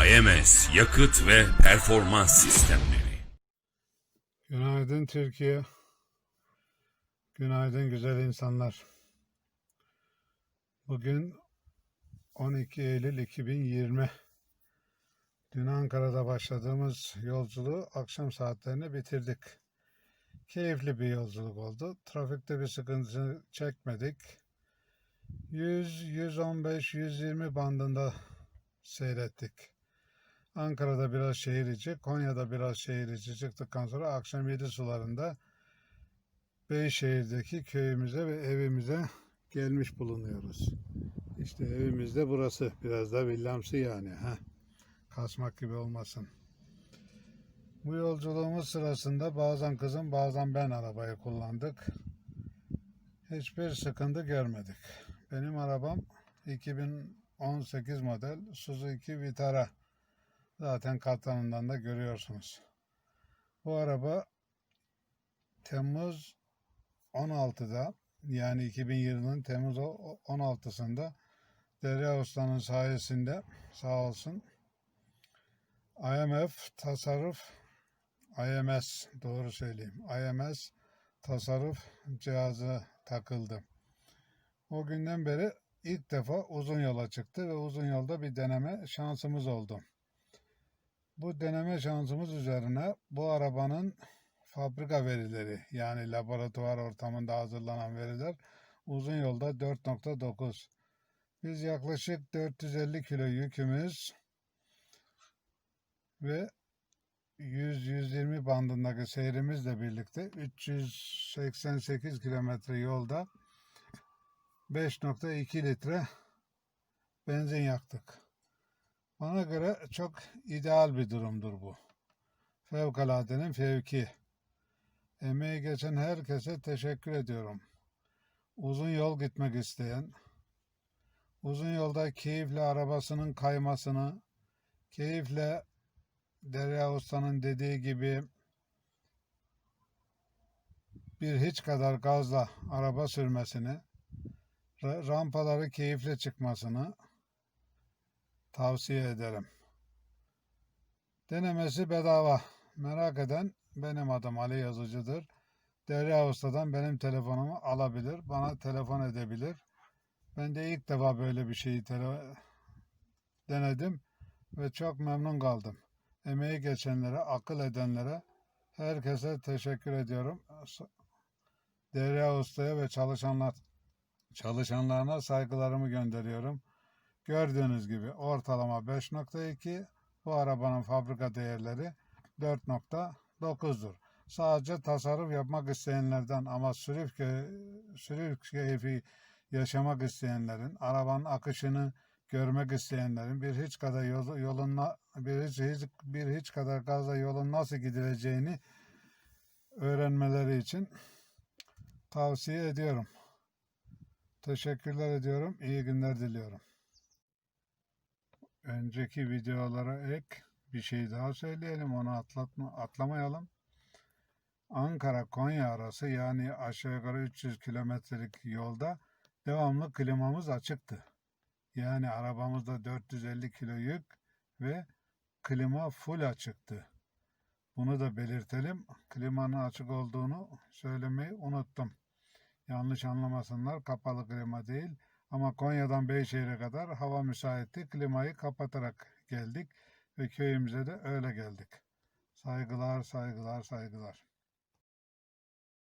AMS Yakıt ve Performans Sistemleri Günaydın Türkiye. Günaydın güzel insanlar. Bugün 12 Eylül 2020. Dün Ankara'da başladığımız yolculuğu akşam saatlerine bitirdik. Keyifli bir yolculuk oldu. Trafikte bir sıkıntı çekmedik. 100, 115, 120 bandında seyrettik. Ankara'da biraz şehir içi, Konya'da biraz şehir içi çıktıktan sonra akşam 7 sularında Beyşehir'deki köyümüze ve evimize gelmiş bulunuyoruz. İşte evimiz de burası. Biraz da villamsı yani. ha Kasmak gibi olmasın. Bu yolculuğumuz sırasında bazen kızım bazen ben arabayı kullandık. Hiçbir sıkıntı görmedik. Benim arabam 2018 model Suzuki Vitara. Zaten katlanından da görüyorsunuz. Bu araba Temmuz 16'da yani 2020'nin Temmuz 16'sında Derya Usta'nın sayesinde sağ olsun IMF tasarruf IMS doğru söyleyeyim IMS tasarruf cihazı takıldı. O günden beri ilk defa uzun yola çıktı ve uzun yolda bir deneme şansımız oldu. Bu deneme şansımız üzerine bu arabanın fabrika verileri yani laboratuvar ortamında hazırlanan veriler uzun yolda 4.9. Biz yaklaşık 450 kilo yükümüz ve 100-120 bandındaki seyrimizle birlikte 388 kilometre yolda 5.2 litre benzin yaktık. Bana göre çok ideal bir durumdur bu. Fevkaladenin fevki. Emeği geçen herkese teşekkür ediyorum. Uzun yol gitmek isteyen, uzun yolda keyifle arabasının kaymasını, keyifle Derya Usta'nın dediği gibi bir hiç kadar gazla araba sürmesini, ra- rampaları keyifle çıkmasını tavsiye ederim. Denemesi bedava. Merak eden benim adım Ali Yazıcı'dır. Derya Usta'dan benim telefonumu alabilir, bana telefon edebilir. Ben de ilk defa böyle bir şeyi denedim ve çok memnun kaldım. Emeği geçenlere, akıl edenlere, herkese teşekkür ediyorum. Derya Usta'ya ve çalışanlar çalışanlarına saygılarımı gönderiyorum. Gördüğünüz gibi ortalama 5.2 bu arabanın fabrika değerleri 4.9'dur. Sadece tasarruf yapmak isteyenlerden ama sürüf, key- sürüf keyfi yaşamak isteyenlerin, arabanın akışını görmek isteyenlerin bir hiç kadar yol, yolun bir hiç, hiç bir hiç kadar gazla yolun nasıl gidileceğini öğrenmeleri için tavsiye ediyorum. Teşekkürler ediyorum. İyi günler diliyorum. Önceki videolara ek bir şey daha söyleyelim. Onu atlatma, atlamayalım. Ankara-Konya arası yani aşağı yukarı 300 kilometrelik yolda devamlı klimamız açıktı. Yani arabamızda 450 kilo yük ve klima full açıktı. Bunu da belirtelim. Klimanın açık olduğunu söylemeyi unuttum. Yanlış anlamasınlar. Kapalı klima değil. Ama Konya'dan Beyşehir'e kadar hava müsaitti. Klimayı kapatarak geldik ve köyümüze de öyle geldik. Saygılar, saygılar, saygılar.